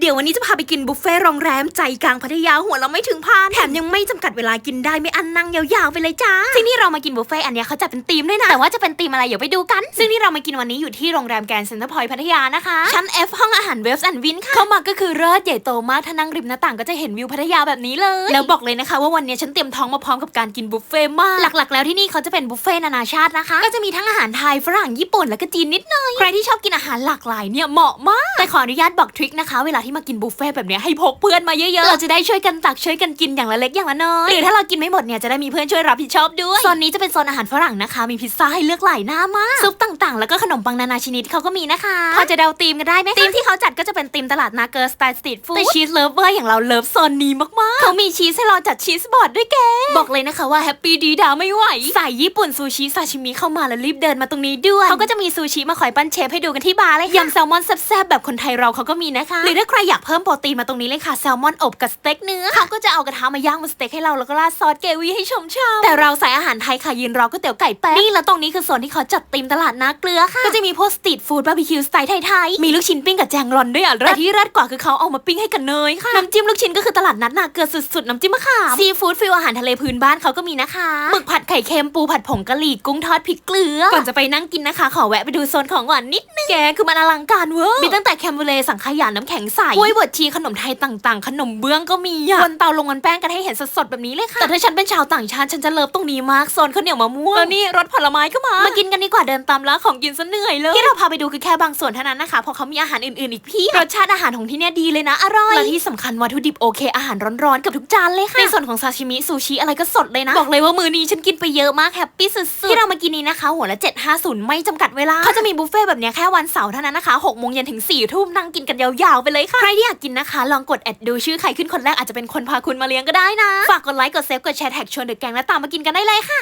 เดี๋ยววันนี้จะพาไปกินบุฟเฟ่ต์โรงแรมใจกลางพัทยาหัวเราไม่ถึงพันแถมยังไม่จำกัดเวลากินได้ไม่อันนั่งยาวๆไปเลยจ้าที่นี่เรามากินบุฟเฟ่ต์อันเนี้ยเขาจัดเป็นธีมด้วยนะ แต่ว่าจะเป็นธีมอะไรเดี๋ยวไปดูกัน ซึ่งที่เรามากินวันนี้อยู่ที่โรงแรมแกรนด์เซ็นเตอร์พอยต์พัทยานะคะ ชั้น F ห้องอาหารเวฟส์แอนด์วินค่ะเข้ามาก็คือเลิศใหญ่โตมากถ้านั่งริมหน้าต่างก็จะเห็นวิวพัทยาแบบนี้เลย แล้วบอกเลยนะคะว่าวันนี้ฉันเตรียมท้องมาพร้อมกับการกินบุฟเฟ่ต์มากหลักๆ แล้วที่นี่เขาจะเป็นบุฟเฟ่ต์นานาชาตินะคะก็จะมีทั้งอาหารไทยฝรั่งญี่ปุ่นแล้วก็จีนนิดหน่อยใครที่ชอบกินอาหารหลากหลายเนี่ยเหมาะมากแต่ขออนุญาตบอกทริคนะคะเวลาที่มากินบุฟเฟ่ต์แบบเนี้ยให้พกเพื่อนมาเยอะๆ เราจะได้ช่วยกันตักช่วยกันกินอย่างละเล็กอย่างละน้อยหรือถ้าเรากินไม่หมดเนี่ยจะได้มีเพื่อนช่วยรับผิดชอบด้วยโซนนี้จะเป็นโซนอาหารฝรั่งนะคะ มีพิซซ่าให้เลือกหลายหน้ามากซุปต่างๆ แล้วก็ขนมปังนานาชนิดเขาก็มีนะคะพอจะเดาธีมกันได้ไหมธีมที่เขาจัดก็จะเป็นธีมตลาดนาเกอร์สไตล์สตรีทฟู้ดแต่ชีสเลิฟเวอร์อย่างเราเลิฟโซนนี้มากๆเขามีชีสให้เราจัดชีสบอร์ดด้วยแกบอกเลยนะคะว่าแฮปปี้ดีดาไม่ไหวสายญี่ปุ่นซูชิซาชิมิเข้ามาแล้วรีบเดินมาตรงนี้ด้วยเขาก็จะมีซูชิมาคอยปั้นเชฟให้ดูกันที่บาร์เลยค่ะยำแซลมอนแซ่บๆแบบคนไทยเราเขาก็มีนะคะหรือถ้าใครอยากเพิ่มโปรตีนมาตรงนี้เลยค่ะแซลมอนอบกับสเต็กเนื้อเขาก็จะเอากระทะมาย่างบนสเต็กให้เราแล้วก็ราดซอสเกวีให้ชมชาแต่เราใสายอาหารไทยค่ะยืนรอก๋วยเตี๋ยวไก่แป๊ะนี่แล้วตรงนี้คือโซนที่เขาจัดธีมตลาดนาเกลือค่ะก็จะมีพวกสตรีทฟู้ดบาร์บีคิวสไตล์ไทยๆมีลูกชิ้นปิ้งกับแจงรอนด้วยอะแต่ที่เลิศกว่าคือเขาเอามาปิ้งให้กันเนยค่ะน้ำจิ้มลูกชิ้นก็คือตลาดนัดนาเกลือสุดๆน้ำจิ้มมะขามซีฟู้ดฟิลอาหารทะเลพื้นบ้านเขาก็มีนะคะหมึกผัดไข่เค็มปูผัดผงกะหรี่กุ้งทอดพริกเกลือก่อนจะไปนั่งกินนะคะ ขอแวะไปดูโซนของหวานนิดนึงแกคือมันอลังการเวอร์มีตั้งแต่แคมเบเลสังขยาน้ำแข็งใสกล้วยบดชีขนมไทยต่างๆ ขนมเบื้องก็มีอะบนเตาลงบนแป้งกันให้เห็นสดๆแบบนี้เลยค่ะ แต่ถ้าฉันเป็นชาวต่างชาติฉันจะเลิฟตรงนี้มากโซนข้าวเหนียวมะม่วงแล้วนี่รสผลไม้ก็มา มากินกันดีกว่าเดินตามร้านของกินซะเหนื่อยเลยที่เราพาไปดูคือแค่บางส่วนเท่านั้นนะคะเพราะเขามีอาหารอื่นๆอีกเพี่รสชาติอาหารของที่เนี่ยดีเลยนะอร่อยและที่สำคัญวัตถุดิบโอเคอาหารร้อนๆกับทุกจานเลยค่ะในส่วนของซาชิมิซูชิอะไรก็สดเลยนะบอกเลยว่ามือนี้ฉันกินไปเยอะมากแฮปปี้สุดๆที่เรามากินนี้นะคะหัวละ750ไม่จำกัดเวลาเขาจะมีบุฟเฟ่ต์แบบเนี้ยแค่วันเสาร์เท่านั้นนะคะ6โมงเย็นถึง4ทุ่มนั่งกินกันยาวๆไปเลยค่ะ ใครที่อยากกินนะคะ ลองกดแอดดูชื่อใครขึ้นคนแรกอาจจะเป็นคนพาคุณมาเลี้ยงก็ได้นะ ฝากกดไลค์ กดเซฟ กดแชร์แท็กชวนเดอะแกงและตามมากินกันได้เลยค่ะ